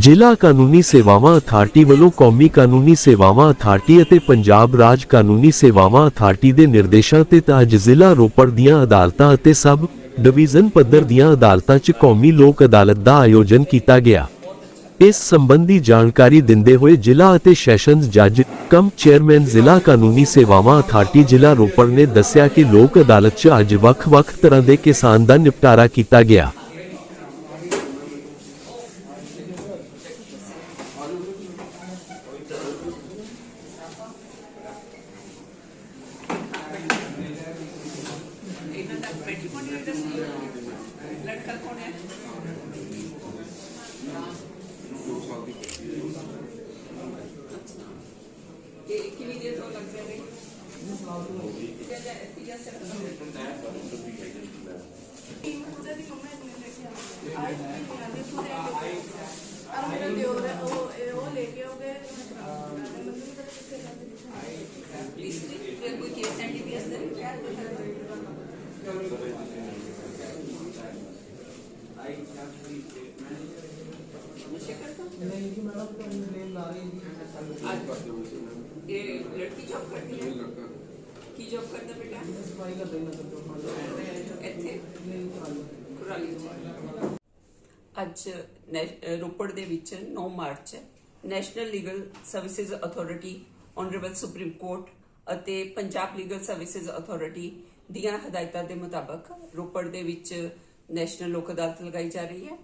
ਜ਼ਿਲ੍ਹਾ ਕਾਨੂੰਨੀ ਸੇਵਾਵਾਂ ਅਥਾਰਟੀ ਵੱਲੋਂ ਕੌਮੀ ਕਾਨੂੰਨੀ ਸੇਵਾਵਾਂ ਅਥਾਰਟੀ ਅਤੇ ਪੰਜਾਬ ਰਾਜ ਕਾਨੂੰਨੀ ਸੇਵਾਵਾਂ ਅਥਾਰਟੀ ਦੇ ਨਿਰਦੇਸ਼ਾਂ ਤੇ ਅੱਜ ਜ਼ਿਲ੍ਹਾ ਰੋਪੜ ਦੀਆਂ ਅਦਾਲਤਾਂ ਅਤੇ ਸਬ ਡਿਵੀਜ਼ਨ ਪੱਧਰ ਦੀਆਂ ਅਦਾਲਤਾਂ 'ਚ ਕੌਮੀ ਲੋਕ ਅਦਾਲਤ ਦਾ ਆਯੋਜਨ ਕੀਤਾ ਗਿਆ। ਇਸ ਸੰਬੰਧੀ ਜਾਣਕਾਰੀ ਦਿੰਦੇ ਹੋਏ ਜ਼ਿਲ੍ਹਾ ਅਤੇ ਸੈਸ਼ਨਜ਼ ਜੱਜ ਕਮ ਚੇਅਰਮੈਨ ਜ਼ਿਲ੍ਹਾ ਕਾਨੂੰਨੀ ਸੇਵਾਵਾਂ ਅਥਾਰਟੀ ਜ਼ਿਲ੍ਹਾ ਰੋਪੜ ਨੇ ਦੱਸਿਆ ਕਿ ਲੋਕ ਅਦਾਲਤ 'ਚ ਅੱਜ ਵੱਖ-ਵੱਖ ਤਰ੍ਹਾਂ ਦੇ ਕਿਸਾਨ ਦਾ ਨਿਪਟਾਰਾ ਕੀਤਾ ਗਿਆ। बैठी कौन है लड़का कौन है कितनी देर और लग जाएगी Please, we will give 70 years. ये लड़की जॉब करती है की जॉब करता बेटा सफाई कर देना सब तो ਇੱਥੇ नहीं करा ਕੁਰਾਲੀ ਚ ਅੱਜ ਨੈ- ਅਹ ਰੋਪੜ ਦੇ ਵਿੱਚ 9 March national legal services authority honourable supreme court ਅਤੇ ਪੰਜਾਬ ਲੀਗਲ ਸਰਵਿਸਿਜ਼ ਅਥਾਰਟੀ ਦੀਆਂ ਹਦਾਇਤਾਂ ਦੇ ਮੁਤਾਬਕ ਰੋਪੜ ਦੇ ਵਿੱਚ ਨੈਸ਼ਨਲ ਲੋਕ ਅਦਾਲਤ ਲਗਾਈ ਜਾ ਰਹੀ ਹੈ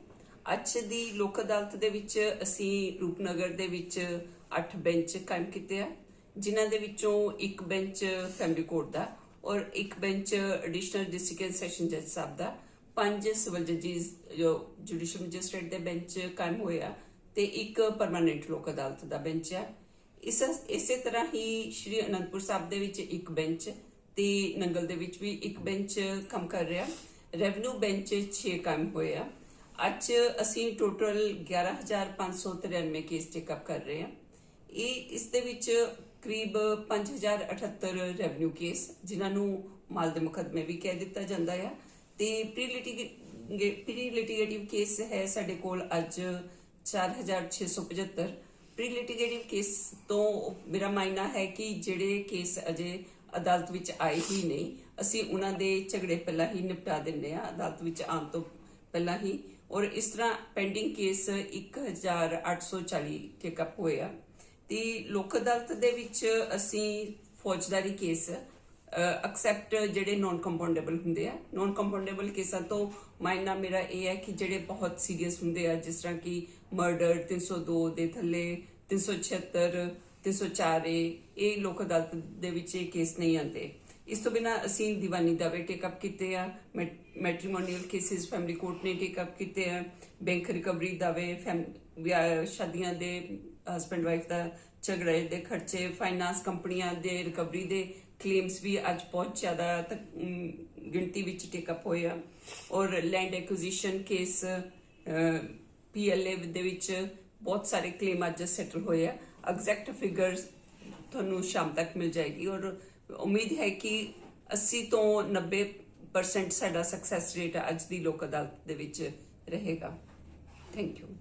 ਅੱਜ ਦੀ ਲੋਕ ਅਦਾਲਤ ਦੇ ਵਿੱਚ ਅਸੀਂ ਰੂਪਨਗਰ ਦੇ ਵਿੱਚ 8 ਬੈਂਚ ਕਾਇਮ ਕੀਤੇ ਆ, ਜਿਨ੍ਹਾਂ ਦੇ ਵਿੱਚੋਂ ਇੱਕ ਬੈਂਚ ਫੈਮਿਲੀ ਕੋਰਟ ਦਾ ਔਰ ਇੱਕ ਬੈਂਚ ਐਡੀਸ਼ਨਲ ਡਿਸਟ੍ਰਿਕਟ ਸੈਸ਼ਨ ਜੱਜ ਸਾਹਿਬ ਦਾ। ਪੰਜ ਸਿਵਲ ਜੱਜਿਸ ਜੋ ਜੁਡੀਸ਼ੀਅਲ ਮੈਜਿਸਟ੍ਰੇਟ ਦੇ ਬੈਂਚ ਕਾਇਮ ਹੋਇਆ ਤੇ ਇੱਕ ਪਰਮਾਨੈਂਟ ਲੋਕ ਅਦਾਲਤ ਦਾ ਬੈਂਚ ਹੈ ਇਸ ਇਸੇ ਤਰ੍ਹਾਂ ਹੀ ਸ਼੍ਰੀ ਅਨੰਦਪੁਰ ਸਾਹਿਬ ਦੇ ਵਿੱਚ ਇੱਕ ਬੈਂਚ ਤੇ ਨੰਗਲ ਦੇ ਵਿੱਚ ਵੀ ਇੱਕ ਬੈਂਚ ਕੰਮ ਕਰ ਰਿਹਾ। ਰੈਵਨਿਊ ਬੈਂਚ 6 ਕਾਇਮ ਹੋਏ ਆ। ਅੱਜ ਅਸੀਂ ਟੋਟਲ 11593 ਕੇਸ ਚੈੱਕਅਪ ਕਰ ਰਹੇ ਹਾਂ। ਇਹ ਇਸ ਦੇ ਵਿੱਚ ਕਰੀਬ 5078 ਰੈਵਨਿਊ ਕੇਸ, ਜਿਨ੍ਹਾਂ ਨੂੰ ਮਾਲ ਦੇ ਮੁਕੱਦਮੇ ਵੀ ਕਹਿ ਦਿੱਤਾ ਜਾਂਦਾ ਹੈ ਤੇ ਪ੍ਰੀ ਲਿਟੀਗੇਟਿਵ ਕੇਸ ਹੈ ਸਾਡੇ ਕੋਲ ਅੱਜ 4675 ਪ੍ਰੀ ਲਿਟੀਗੇਟਿਵ ਕੇਸ ਤੋਂ ਮੇਰਾ ਮਾਇਨਾ ਹੈ ਕਿ ਜਿਹੜੇ ਕੇਸ ਅਜੇ ਅਦਾਲਤ ਵਿੱਚ ਆਏ ਹੀ ਨਹੀਂ, ਅਸੀਂ ਉਹਨਾਂ ਦੇ ਝਗੜੇ ਪਹਿਲਾਂ ਹੀ ਨਿਪਟਾ ਦਿੰਦੇ ਆ ਅਦਾਲਤ ਵਿੱਚ ਆਉਣ ਤੋਂ ਪਹਿਲਾਂ ਹੀ ਔਰ ਇਸ ਤਰ੍ਹਾਂ ਪੈਂਡਿੰਗ ਕੇਸ 1840 ਟੇਕਅਪ ਹੋਏ ਆ। ਤੇ ਲੋਕ ਅਦਾਲਤ ਦੇ ਵਿੱਚ ਅਸੀਂ ਫੌਜਦਾਰੀ ਕੇਸ ਐਕਸੈਪਟ ਜਿਹੜੇ ਨਾਨ ਕੰਪਾਊਂਡੇਬਲ ਹੁੰਦੇ ਆ। ਨਾਨ ਕੰਪਾਉਂਡੇਬਲ ਕੇਸਾਂ ਤੋਂ ਮਾਇਨਾ ਮੇਰਾ ਇਹ ਹੈ ਕਿ ਜਿਹੜੇ ਬਹੁਤ ਸੀਰੀਅਸ ਹੁੰਦੇ ਆ, ਜਿਸ ਤਰ੍ਹਾਂ ਕਿ ਮਰਡਰ 302 ਦੇ ਥੱਲੇ 376 304 ਏ, ਇਹ ਲੋਕ ਅਦਾਲਤ ਦੇ ਵਿੱਚ ਇਹ ਕੇਸ ਨਹੀਂ ਆਉਂਦੇ। ਇਸ ਤੋਂ ਬਿਨਾ ਅਸੀਂ ਦੀਵਾਨੀ ਦਾਅਵੇ ਟੇਕ ਅਪ ਕੀਤੇ ਆ ਮੈਟ੍ਰੀਮੋਨੀਅਲ ਕੇਸਿਸ ਫੈਮਿਲੀ ਕੋਰਟ ਨੇ ਟੇਕ ਅਪ ਕੀਤੇ ਆ ਬੈਂਕ ਰਿਕਵਰੀ ਦਾਅਵੇ ਸ਼ਾਦੀਆਂ ਦੇ ਹਸਬੰਡ ਵਾਈਫ ਦਾ ਝਗੜੇ ਦੇ ਖਰਚੇ ਫਾਈਨਾਂਸ ਕੰਪਨੀਆਂ ਦੇ ਰਿਕਵਰੀ ਦੇ ਕਲੇਮਸ ਵੀ ਅੱਜ ਬਹੁਤ ਜ਼ਿਆਦਾ ਗਿਣਤੀ ਵਿੱਚ ਟੇਕ ਅਪ ਹੋਏ ਆ। ਔਰ ਲੈਂਡ ਐਕੁਜੀਸ਼ਨ ਕੇਸ ਪੀਐਲਏ ਦੇ ਵਿੱਚ ਬਹੁਤ ਸਾਰੇ ਕਲੇਮ ਅੱਜ ਸੈਟਲ ਹੋਏ ਆ। ਐਗਜ਼ੈਕਟ ਫਿਗਰਸ ਤੁਹਾਨੂੰ ਸ਼ਾਮ ਤੱਕ ਮਿਲ ਜਾਏਗੀ। ਔਰ ਉਮੀਦ ਹੈ ਕਿ 80 ਤੋਂ 90% ਸਾਡਾ ਸਕਸੈਸ ਰੇਟ ਅੱਜ ਦੀ ਲੋਕ ਅਦਾਲਤ ਦੇ ਵਿੱਚ ਰਹੇਗਾ। Thank you